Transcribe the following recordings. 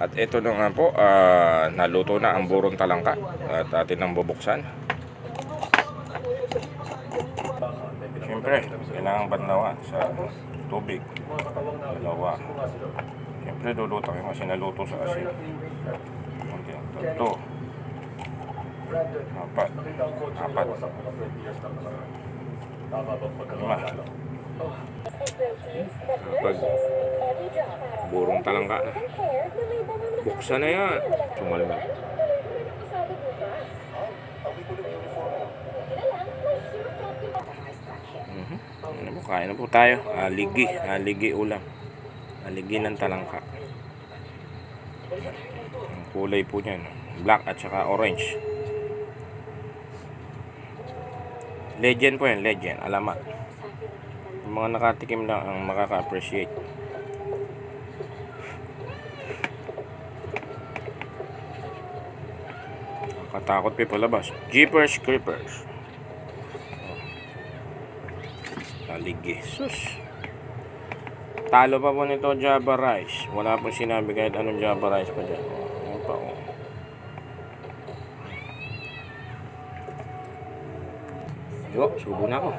At ito na nga po, ah, naluto na ang burong talangka at atin ang bubuksan. Siyempre, kailangan banlawan sa tubig. Dalawa. Siyempre, luluto kayo kasi naluto sa asin. Kunti ang tatlo. Apat. Apat. Lima. Pag burong talangka na. Buksan na yan. Sumalma. Mhm. Ano po, kain na po tayo. Aligi. Aligi ulam. Aligi ng talangka. Ang kulay po niyan. Black at saka orange. Legend po yan. Legend. Alamat. Yung mga nakatikim lang ang makaka-appreciate. Katakot pa palabas. Jeepers Creepers. Taligi. Sus. Talo pa po nito Java Rice. Wala po sinabi kahit anong Java Rice pa dyan. Ano pa oh. Yo, subo na ako.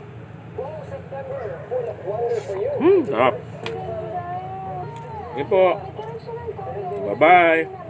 Hmm, sarap. Sige po. Bye-bye.